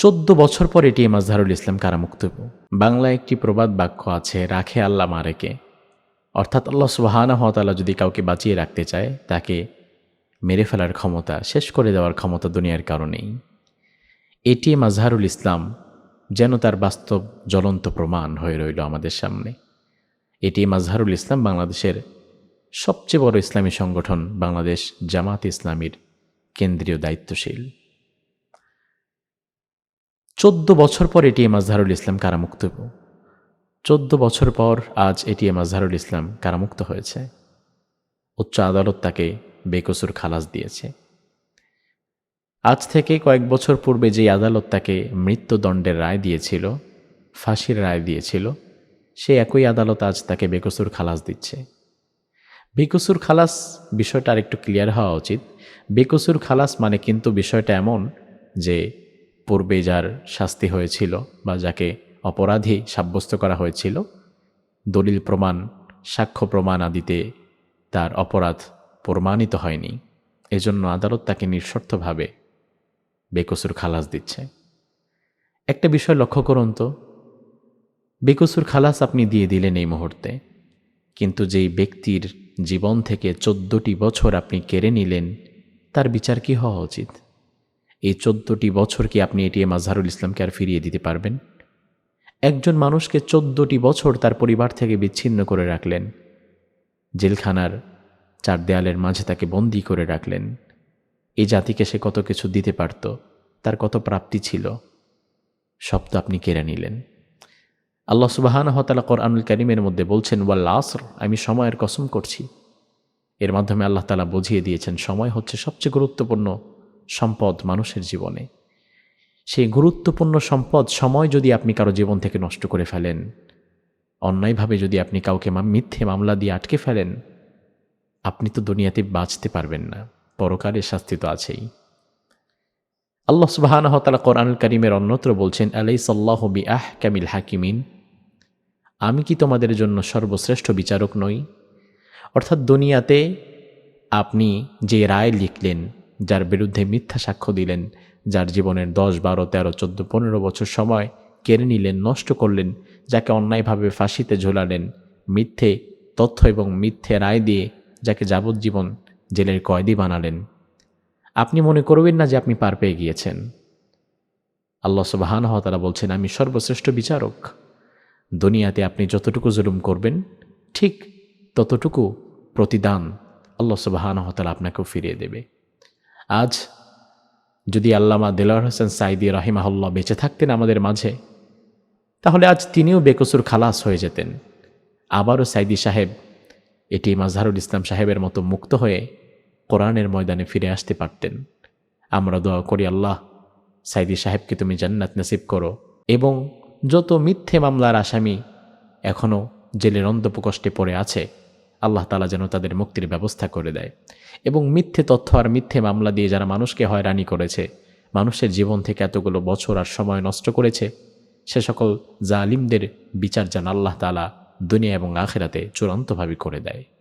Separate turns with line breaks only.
চোদ্দ বছর পর এটি মাজহারুল ইসলাম কারামুক্ত। বাংলায় একটি প্রবাদ বাক্য আছে, রাখে আল্লাহ মারেকে। অর্থাৎ আল্লাহ সুবাহানা হতালা যদি কাউকে বাঁচিয়ে রাখতে চায়, তাকে মেরে ফেলার ক্ষমতা, শেষ করে দেওয়ার ক্ষমতা দুনিয়ার কারণেই। এটি মাজহারুল ইসলাম যেন তার বাস্তব জ্বলন্ত প্রমাণ হয়ে রইল আমাদের সামনে। এটি মাজহারুল ইসলাম বাংলাদেশের সবচেয়ে বড় ইসলামী সংগঠন, বাংলাদেশ জামাত ইসলামীর কেন্দ্রীয় দায়িত্বশীল। চোদ্দ বছর পর এটি এটিএম আজহারুল ইসলাম কারামুক্ত চোদ্দ বছর পর আজ এটি এটিএম আজহারুল ইসলাম কারামুক্ত হয়েছে। উচ্চ আদালত তাকে বেকসুর খালাস দিয়েছে। আজ থেকে কয়েক বছর পূর্বে যে আদালত তাকে মৃত্যুদণ্ডের রায় দিয়েছিল, ফাঁসির রায় দিয়েছিল সে একই আদালত আজ তাকে বেকসুর খালাস দিচ্ছে। বেকসুর খালাস বিষয়টা আরেকটু ক্লিয়ার হওয়া উচিত। বেকসুর খালাস মানে কিন্তু বিষয়টা এমন যে পূর্বে যার শাস্তি হয়েছিল বা যাকে অপরাধী সাব্যস্ত করা হয়েছিল, দলিল প্রমাণ, সাক্ষ্য প্রমাণ আদিতে তার অপরাধ প্রমাণিত হয়নি। এজন্য আদালত তাকে নিঃশর্তভাবে বেকসুর খালাস দিচ্ছে। একটা বিষয় লক্ষ্য করুন তো। বেকসুর খালাস আপনি দিয়ে দিলেন এই মুহূর্তে, কিন্তু যেই ব্যক্তির জীবন থেকে চোদ্দটি বছর আপনি কেড়ে নিলেন, তার বিচার কি হওয়া উচিত? এই চোদ্দটি বছর কি আপনি এটিএম আজহারুল ইসলামকে আর ফিরিয়ে দিতে পারবেন। একজন মানুষকে চোদ্দটি বছর তার পরিবার থেকে বিচ্ছিন্ন করে রাখলেন। জেলখানার চার দেয়ালের মাঝে তাকে বন্দি করে রাখলেন। এই জাতিকে সে কত কিছু দিতে পারত, তার কত প্রাপ্তি ছিল, সব তো আপনি কেড়ে নিলেন। আল্লাহ সুবাহান হতালা কোরআনুল করিমের মধ্যে বলছেন, ওয়াল আসর আমি সময়ের কসম করছি। এর মাধ্যমে আল্লাহ তালা বুঝিয়ে দিয়েছেন, সময় হচ্ছে সবচেয়ে গুরুত্বপূর্ণ সম্পদ মানুষের জীবনে। সেই গুরুত্বপূর্ণ সম্পদ সময় যদি আপনি কারও জীবন থেকে নষ্ট করে ফেলেন, অন্যায়ভাবে যদি আপনি কাউকে মিথ্যে মামলা দিয়ে আটকে ফেলেন, আপনি তো দুনিয়াতে বাঁচতে পারবেন না। পরকালের শাস্তি তো আছেই। আল্লাহ সুবাহান হতালা কোরআনুল করিমের অন্যত্র বলছেন আলাই সাল্লাহ বি আহ কামিল হাকিমিন। আমি কি তোমাদের জন্য সর্বশ্রেষ্ঠ বিচারক নই? অর্থাৎ দুনিয়াতে আপনি যে রায় লিখলেন যার বিরুদ্ধে মিথ্যা সাক্ষ্য দিলেন, যার জীবনের দশ, বারো, তেরো, চোদ্দ, পনেরো বছর সময় কেড়ে নিলেন, নষ্ট করলেন, যাকে অন্যায়ভাবে ফাঁসিতে ঝোলালেন, মিথ্যে তথ্য এবং মিথ্যে রায় দিয়ে যাকে যাবজ্জীবন জেলের কয়েদি বানালেন। আপনি মনে করবেন না যে আপনি পার পেয়ে গিয়েছেন। আল্লাহ সুবাহান তারা বলছেন, আমি সর্বশ্রেষ্ঠ বিচারক। দুনিয়াতে আপনি যতটুকু জুলুম করবেন, ঠিক ততটুকু প্রতিদান আল্লাহ সুবাহান হতালা আপনাকেও ফিরিয়ে দেবে। আজ যদি আল্লামা দেলার হোসেন সাইদি রাহিমাহল্লা বেঁচে থাকতেন আমাদের মাঝে, তাহলে আজ তিনিও বেকসুর খালাস হয়ে যেতেন। আবারও সাইদি সাহেব এটি মাজহারুল ইসলাম সাহেবের মতো মুক্ত হয়ে কোরআনের ময়দানে ফিরে আসতে পারতেন। আমরা দোয়া করি, আল্লাহ সাইদি সাহেবকে তুমি জান্নাত নসিব করো এবং যত মিথ্যে মামলার আসামি এখনও জেলের অন্তপকষ্টে পড়ে আছে আল্লাহ তালা যেন তাদের মুক্তির ব্যবস্থা করে দেয়। এবং মিথ্যে তথ্য আর মিথ্যে মামলা দিয়ে যারা মানুষকে হয়রানি করেছে, মানুষের জীবন থেকে এতগুলো বছর আর সময় নষ্ট করেছে, সে সকল জালিমদের বিচার যেন আল্লাহ তালা দুনিয়া এবং আখেরাতে চূড়ান্তভাবে করে দেয়।